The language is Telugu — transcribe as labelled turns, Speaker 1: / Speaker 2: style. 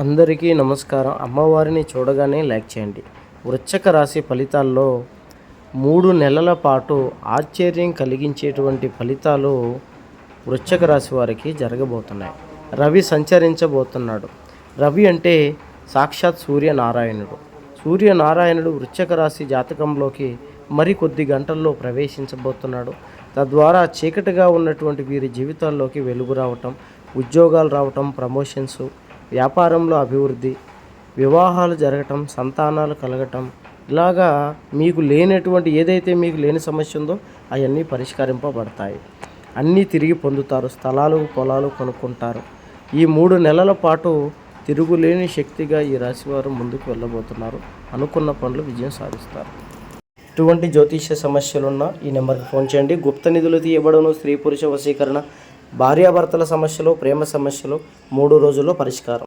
Speaker 1: అందరికీ నమస్కారం. అమ్మవారిని చూడగానే లైక్ చేయండి. వృచ్చక రాశి ఫలితాల్లో మూడు నెలల పాటు ఆశ్చర్యం కలిగించేటువంటి ఫలితాలు వృచ్చక రాశి వారికి జరగబోతున్నాయి. రవి సంచరించబోతున్నాడు. రవి అంటే సాక్షాత్ సూర్యనారాయణుడు. సూర్యనారాయణుడు వృచ్చక రాశి జాతకంలోకి మరికొద్ది గంటల్లో ప్రవేశించబోతున్నాడు. తద్వారా చీకటిగా ఉన్నటువంటి వీరి జీవితాల్లోకి వెలుగు రావటం ఉద్యోగాలు రావటం ప్రమోషన్స్ వ్యాపారంలో అభివృద్ధి వివాహాలు జరగటం సంతానాలు కలగటం ఇలాగా మీకు లేనటువంటి ఏదైతే మీకు లేని సమస్య ఉందో అవన్నీ పరిష్కరింపబడతాయి. అన్నీ తిరిగి పొందుతారు స్థలాలు పొలాలు కొనుక్కుంటారు. ఈ మూడు నెలల పాటు తిరుగులేని శక్తిగా ఈ రాశివారు ముందుకు వెళ్ళబోతున్నారు. అనుకున్న పనులు విజయం సాధిస్తారు. ఎటువంటి జ్యోతిష్య సమస్యలున్నా ఈ నెంబర్కి ఫోన్ చేయండి. గుప్త నిధులు తీయబడను స్త్రీ పురుష వశీకరణ భార్యాభర్తల సమస్యలు ప్రేమ సమస్యలు మూడు రోజుల్లో పరిష్కారం.